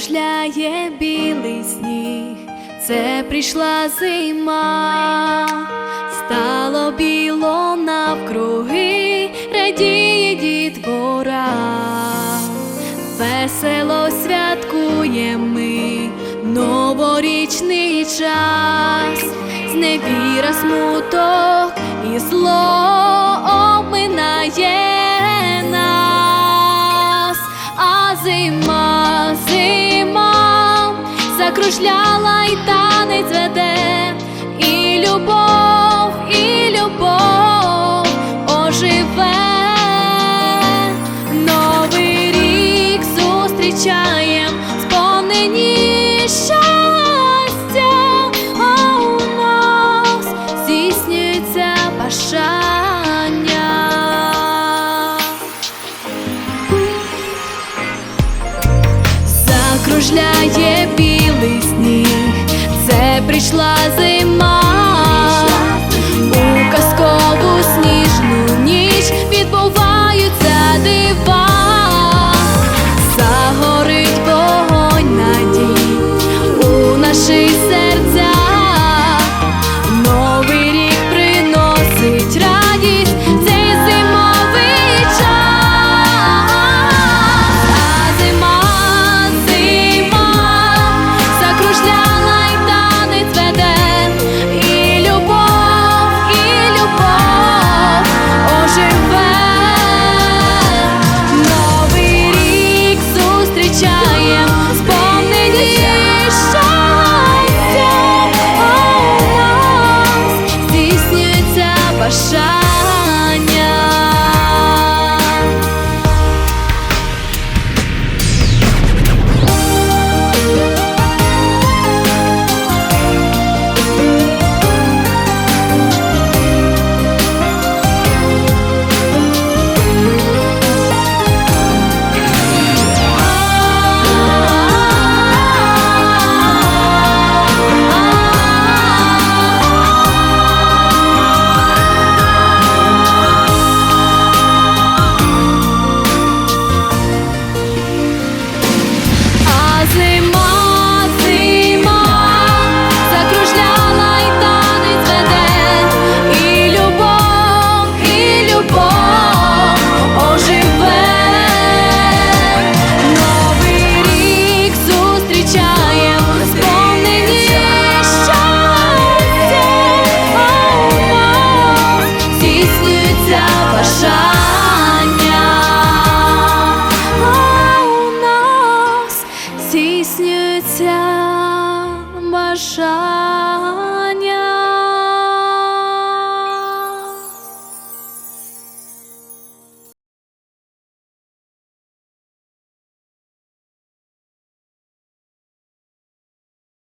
закружляє білий сніг, це прийшла зима, стало біло навкруги, радіє дітвора, весело святкуємо ми новорічний час, зневіра, смуток і зло закружляла і танець веде, і любов, і любов оживе. Новий рік зустрічаєм, сповнені щастя, а у нас здійснюється бажання. Закружляє сніг, це прийшла зима, здійснюється